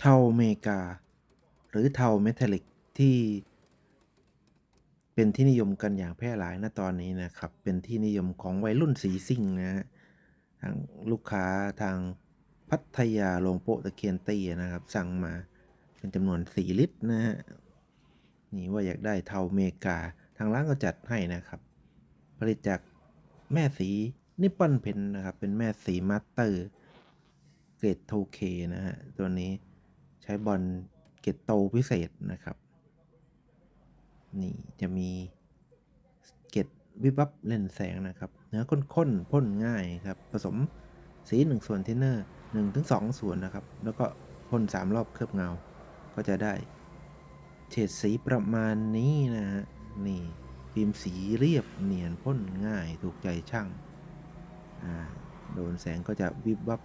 เทาเมกา หรือเทาเมทัลลิกที่ เป็นที่นิยมกันอย่างแพร่หลายณตอนนี้นะครับ เป็นที่นิยมของวัยรุ่นสีซิ่งนะฮะทางลูกค้าทางพัทยาลงโปะตะเคียนตีนะครับ สั่งมาเป็นจำนวน 4 ลิตรนะฮะนี่ว่าอยากได้เทาเมกา ทางร้านก็จัดให้นะครับ ผลิตจากแม่สีนิปปอนเพนนะครับ เป็นแม่สีมาสเตอร์ เกรดโทเคนะฮะ ตัวนี้ ใช้บอลเกรดโตพิเศษนะครับ นี่จะมีเกล็ดวิบวับเล่นแสงนะครับ เนื้อข้นๆพ่นง่ายครับ ผสมสี1ส่วนเทนเนอร์1ถึง2ส่วนนะครับ แล้วก็พ่น3รอบเคลือบเงา ก็จะได้เฉดสีประมาณนี้นะฮะนี่ฟิล์มสีเรียบเนียนพ่นง่ายถูกใจช่าง อ่า โดนแสงก็จะวิบวับ